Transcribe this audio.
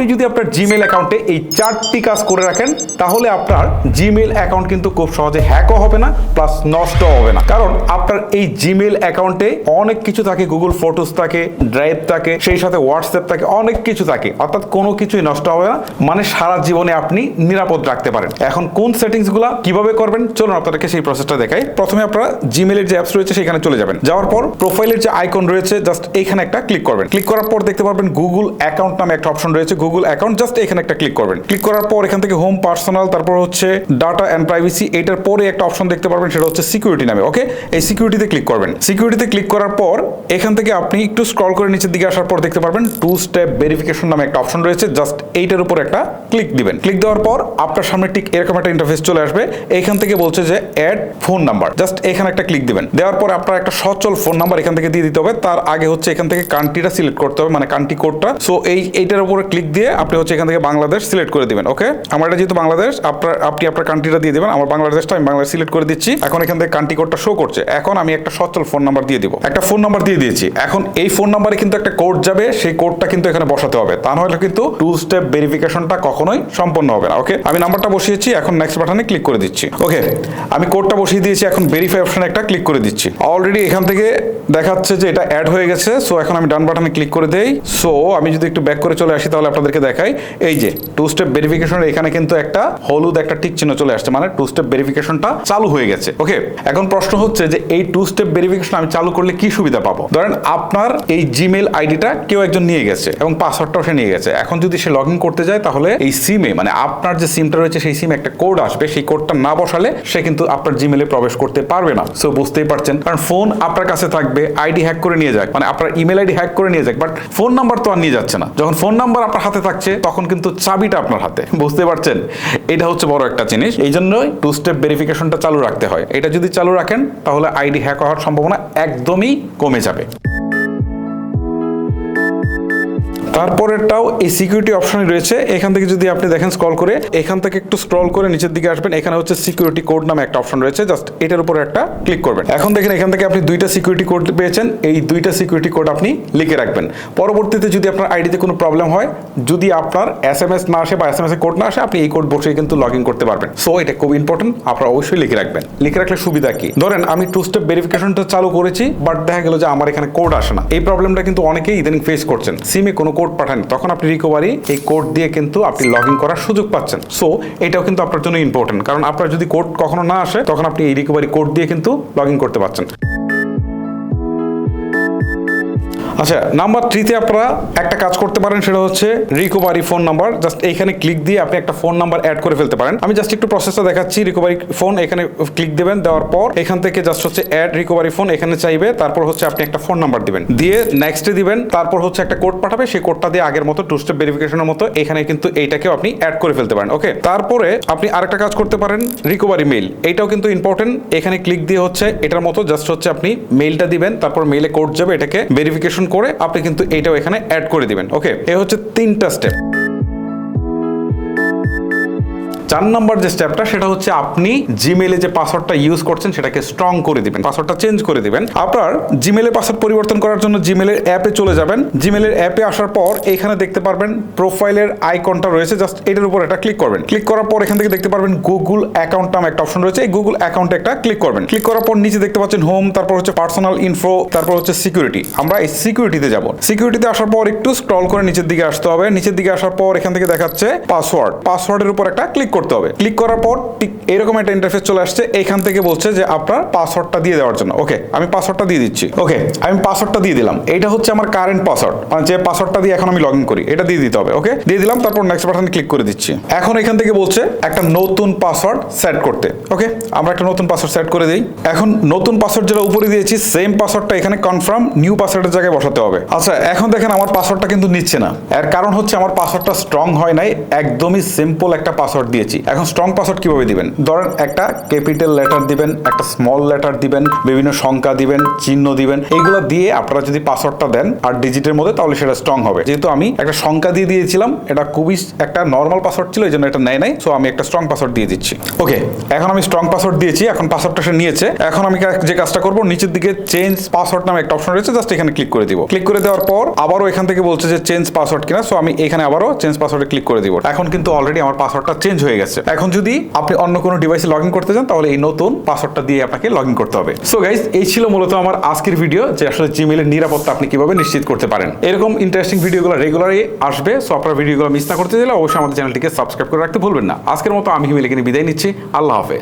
আপনি যদি আপনার জিমেল অ্যাকাউন্টে এই চারটি কাজ করে রাখেন, তাহলে আপনার জিমেল অ্যাকাউন্ট কিন্তু খুব সহজে হ্যাকও হবে না প্লাস নষ্ট হবে না। কারণ আপনার এই জিমেল অ্যাকাউন্টে অনেক কিছু থাকে গুগল ফটোস থাকে ড্রাইভ থাকে, সেই সাথে হোয়াটসঅ্যাপ থাকে, অনেক কিছু থাকে। অর্থাৎ কোনো কিছুই নষ্ট হবে না মানে সারা জীবনে আপনি নিরাপদ রাখতে পারেন। এখন কোন সেটিংসগুলো কীভাবে করবেন, চলুন আপনাদেরকে সেই প্রসেসটা দেখাই। প্রথমে আপনারা জিমেলের যে অ্যাপস রয়েছে সেখানে চলে যাবেন। যাওয়ার পর প্রোফাইলের যে আইকন রয়েছে জাস্ট এইখানে একটা ক্লিক করবেন। ক্লিক করার পর দেখতে পারবেন গুগল অ্যাকাউন্ট নামে একটা অপশন রয়েছে গুগল অ্যাকাউন্ট জাস্ট এখানে একটা ক্লিক করবেন। ক্লিক করার পর এখান থেকে হোম পার্সোনাল তারপর হচ্ছে ডাটা অ্যান্ড প্রাইভেসি এটার পরে একটা অপশন দেখতে পারবেন, সেটা হচ্ছে সিকিউরিটি নামে ওকে এই সিকিউরিটিতে ক্লিক করবেন। সিকিউরিটিতে ক্লিক করার পর এখান থেকে আপনি একটু স্ক্রল করে নিচের দিকে আসার পর দেখতে পারবেন টু স্টেপ ভেরিফিকেশন নামে একটা অপশন রয়েছে জাস্ট এইটার উপর একটা ক্লিক দিবেন। ক্লিক দেওয়ার পর আপনার সামনে ঠিক এরকম একটা ইন্টারফেস চলে আসবে এখান থেকে বলছে যে অ্যাড ফোন নাম্বার জাস্ট এখানে একটা ক্লিক দিবেন। দেওয়ার পর আপনার একটা সচল ফোন নাম্বার এখান থেকে দিয়ে দিতে হবে, তার আগে হচ্ছে এখান থেকে কান্ট্রিটা সিলেক্ট করতে হবে মানে কান্ট্রি কোডটা সো এই, এইটার উপরে ক্লিক দিয়ে আপনি হচ্ছে এখান থেকে বাংলাদেশ সিলেক্ট করে দিবেন ওকে আমার এটা যেহেতু বাংলাদেশ, আপনার, আপনি আপনার কান্ট্রিটা দিয়ে দিবেন, আমার বাংলাদেশটা আমি বাংলাদেশ সিলেক্ট করে দিচ্ছি। এখন এখান থেকে কান্ট্রি কোডটা শো করছে। এখন আমি একটা সচল ফোন নাম্বার দিয়ে দিব। একটা ফোন নাম্বার দিয়ে দিয়েছি। এখন এই ফোন নাম্বারে কিন্তু একটা কোড যাবে, সেই কোডটা কিন্তু এখানে বসাতে হবে। তা নাহলে কিন্তু টু স্টেপ ভেরিফিকেশনটা কখনোই সম্পন্ন হবে না ওকে আমি নাম্বারটা বসিয়েছি, এখন নেক্সট বাটনে ক্লিক করে দিচ্ছি ওকে আমি কোডটা বসিয়ে দিয়েছি, এখন ভেরিফাই অপশনে একটা ক্লিক করে দিচ্ছি। অলরেডি এখান থেকে দেখাচ্ছে যে এটা অ্যাড হয়ে গেছে সো এখন আমি ডান বাটনে ক্লিক করে দেই। সো আমি যদি একটু ব্যাক করে চলে আসি, তাহলে আপনাদেরকে দেখাই। এই যে টু স্টেপ ভেরিফিকেশন এখানে কিন্তু একটা হলুদ, একটা টিক চিহ্ন চলে আসছে। মানে টু স্টেপ ভেরিফিকেশনটা চালু হয়ে গেছে। ওকে এখন প্রশ্ন হচ্ছে যে, এই টু স্টেপ ভেরিফিকেশন আমি চালু করলে কি সুবিধা পাবো? ধরেন আপনার এই জিমেল আইডিটা কেউ একজন নিয়ে গেছে এবং পাসওয়ার্ডটাও সে নিয়ে গেছে। এখন যদি সে লগ ইন করতে যায়, তাহলে এই সিমে মানে আপনার যে সিমটা রয়েছে, সেই সিমে একটা কোড আসবে। সেই কোডটা না বসালে সে কিন্তু আপনার জিমেলে প্রবেশ করতে পারবে না। সো বুঝতেই পারছেন? কারণ ফোন আপনার কাছে থাকবে আইডি হ্যাক করে নিয়ে যাক। মানে আপনার ইমেল আইডি হ্যাক করে নিয়ে যাক বাট ফোন নাম্বার তো আর নিয়ে যাচ্ছে না। যখন ফোন নাম্বার আপনার হাতে থাকছে, তখন কিন্তু চাবিটা আপনার হাতে। বুঝতে পারছেন? এটা হচ্ছে বড় একটা জিনিস। এই জন্যই টু স্টেপ ভেরিফিকেশনটা চালু রাখতে হয়। এটা যদি চালু রাখেন, তাহলে আইডি হ্যাক হওয়ার সম্ভাবনা একদমই কমে যাবে। তারপরেরটাও এই সিকিউরিটি অপশনে রয়েছে। এখান থেকে যদি আপনি দেখেন স্ক্রল করে, এখান থেকে একটু স্ক্রল করে নিচের দিকে আসবেন। এখানে হচ্ছে সিকিউরিটি কোড নামে একটা অপশন রয়েছে। জাস্ট এটার উপর একটা ক্লিক করবেন। এখন দেখেন এখান থেকে আপনি দুইটা সিকিউরিটি কোড পেয়েছেন। এই দুইটা সিকিউরিটি কোড আপনি লিখে রাখবেন। পরবর্তীতে যদি আপনার আইডিতে কোনো প্রবলেম হয়, যদি আপনার এস এম এস না আসে বা এস এম এস কোড না আসে, আপনি এই কোড বসে কিন্তু লগ ইন করতে পারবেন। সো এটা খুব ইম্পর্টেন্ট আপনারা অবশ্যই লিখে রাখবেন। লিখে রাখলে সুবিধা কি? ধরেন, আমি টু স্টেপ ভেরিফিকেশনটা চালু করেছি বাট দেখা গেল যে আমার এখানে কোড আসে না। এই প্রবলেমটা কিন্তু অনেকেই ইদানিং ফেস করছেন। সিমে কোনো কোড পাঠান তখন আপনি রিকোভারি এই কোড দিয়ে কিন্তু আপনি লগ ইন করার সুযোগ পাচ্ছেন। সো এটাও কিন্তু আপনার জন্য ইম্পর্টেন্ট কারণ আপনার যদি কোড কখনো না আসে, তখন আপনি এই রিকভারি কোড দিয়ে কিন্তু লগ ইন করতে পারছেন। আচ্ছা নাম্বার থ্রিতে আপনারা একটা কাজ করতে পারেন, সেটা হচ্ছে রিকভারি ফোন নাম্বার জাস্ট এইখানে ক্লিক দিয়ে আপনি একটা ফোন নাম্বার অ্যাড করে ফেলতে পারেন। আমি জাস্ট একটু প্রসেসটা দেখাচ্ছি রিকভারি ফোন এখানে ক্লিক দেবেন, দেওয়ার পর এখান থেকে জাস্ট হচ্ছে অ্যাড রিকভারি ফোন এখানে চাইবে, তারপর হচ্ছে আপনি একটা ফোন নাম্বার দিবেন। দিয়ে নেক্সটে দিবেন, তারপর হচ্ছে একটা কোড পাঠাবে, সেই কোডটা দিয়ে আগের মতো টু স্টেপ ভেরিফিকেশনের মতো এখানে কিন্তু এইটাকেও আপনি অ্যাড করে ফেলতে পারেন ওকে তারপরে আপনি আরেকটা কাজ করতে পারেন রিকোভারি মেইল এইটাও কিন্তু ইম্পর্টেন্ট এখানে ক্লিক দিয়ে হচ্ছে এটার মতো জাস্ট হচ্ছে আপনি মেইলটা দিবেন, তারপর মেইলে কোড যাবে, এটাকে ভেরিফিকেশন করে আপনি কিন্তু এইটাও এখানে অ্যাড করে দিবেন। ওকে এ হচ্ছে তিনটা স্টেপ চার নম্বর যে স্টেপটা সেটা হচ্ছে আপনি জিমেলে যে পাসওয়ার্ডটা ইউজ করছেন, সেটাকে স্ট্রং করে দিবেন পাসওয়ার্ডটা চেঞ্জ করে দিবেন। আপনার জিমেলে পাসওয়ার্ড পরিবর্তন করার জন্য জিমেলের অ্যাপে চলে যাবেন। জিমেলের অ্যাপে আসার পর এখানে দেখতে পারবেন প্রোফাইলের আইকনটা রয়েছে জাস্ট এটার উপর একটা ক্লিক করবেন। ক্লিক করার পর এখান থেকে দেখতে পারবেন গুগল অ্যাকাউন্ট নামে একটা অপশন রয়েছে, এই গুগল অ্যাকাউন্টে একটা ক্লিক করবেন। ক্লিক করার পর নিচে দেখতে পাচ্ছেন হোম তারপর হচ্ছে পার্সোনাল ইনফো তারপর হচ্ছে সিকিউরিটি আমরা এই সিকিউরিটিতে যাব। সিকিউরিটিতে আসার পর একটু স্ক্রল করে নিচের দিকে আসতে হবে। নিচের দিকে আসার পর এখান থেকে দেখাচ্ছে পাসওয়ার্ড পাসওয়ার্ডের উপর একটা ক্লিক করতে হবে। ক্লিক করার পর ঠিক এরকম একটা ইন্টারফেস চলে আসছে এখান থেকে বলছে যে আপনার পাসওয়ার্ডটা দিয়ে দেওয়ার জন্য। ওকে আমি পাসওয়ার্ডটা দিয়ে দিচ্ছি। ওকে আমি পাসওয়ার্ডটা দিয়ে দিলাম। এটা হচ্ছে আমার কারেন্ট পাসওয়ার্ড মানে যে পাসওয়ার্ডটা দিয়ে এখন আমি লগ ইন করি, এটা দিয়ে দিতে হবে। ওকে দিয়ে দিলাম, তারপর নেক্সট বাটনে ক্লিক করে দিচ্ছি। এখন এখান থেকে বলছে একটা নতুন পাসওয়ার্ড সেট করতে। ওকে আমরা একটা নতুন পাসওয়ার্ড সেট করে দিই। এখন নতুন পাসওয়ার্ড যেটা উপরে দিয়েছি সেম পাসওয়ার্ডটা এখানে কনফার্ম নিউ পাসওয়ার্ডের জায়গায় বসাতে হবে। আচ্ছা এখন দেখেন আমার পাসওয়ার্ডটা কিন্তু নিচ্ছে না। এর কারণ হচ্ছে আমার পাসওয়ার্ডটা স্ট্রং হয় নাই, একদমই সিম্পল একটা পাসওয়ার্ড দিয়েছি। দিয়েছি। এখন স্ট্রং পাসওয়ার্ড কীভাবে দিবেন? ধরেন একটা ক্যাপিটাল লেটার দিবেন, একটা স্মল লেটার দিবেন, বিভিন্ন সংখ্যা দিবেন, চিহ্ন দিবেন। এইগুলো দিয়ে আপনারা যদি পাসওয়ার্ডটা দেন আর ডিজিটের মধ্যে, তাহলে সেটা স্ট্রং হবে। যেহেতু আমি একটা সংখ্যা দিয়ে দিয়েছিলাম, এটা খুবই একটা নর্মাল পাসওয়ার্ড ছিল, এই জন্য এটা নেয় নাই। সো আমি একটা স্ট্রং পাসওয়ার্ড দিয়ে দিচ্ছি। ওকে এখন আমি স্ট্রং পাসওয়ার্ড দিয়েছি, এখন পাসওয়ার্ডটা সে নিয়েছে। এখন আমি যে কাজটা করব, নিচের দিকে চেঞ্জ পাসওয়ার্ড নামে একটা অপশন রয়েছে জাস্ট এখানে ক্লিক করে দিব। ক্লিক করে দেওয়ার পর আবারও এখান থেকে বলছে যে চেঞ্জ পাসওয়ার্ড কিনা সো আমি এখানে আবারও চেঞ্জ পাসওয়ার্ডে ক্লিক করে দিব। এখন কিন্তু অলরেডি আমার পাসওয়ার্ডটা চেঞ্জ হয়ে গেছে। এখন যদি আপনি অন্য কোনো ডিভাইসে লগ করতে চান, তাহলে এই নতুন পাসওয়ার্ডটা দিয়ে আপনাকে লগ করতে হবে। সো গাইজ এই ছিল মূলত আমার আজকের ভিডিও যে আসলে জিমেলের নিরাপত্তা আপনি কীভাবে নিশ্চিত করতে পারেন। এরকম ইন্টারেস্টিং ভিডিওগুলো রেগুলারই আসবে সো আপনার ভিডিওগুলো মিস না করতে চাইলে অবশ্যই আমাদের চ্যানেলটিকে সাবস্ক্রাইব করে রাখতে ভুলবেন না। আজকের মতো আমি হিমেল এখানে বিদায় নিচ্ছি। আল্লাহ হাফেজ।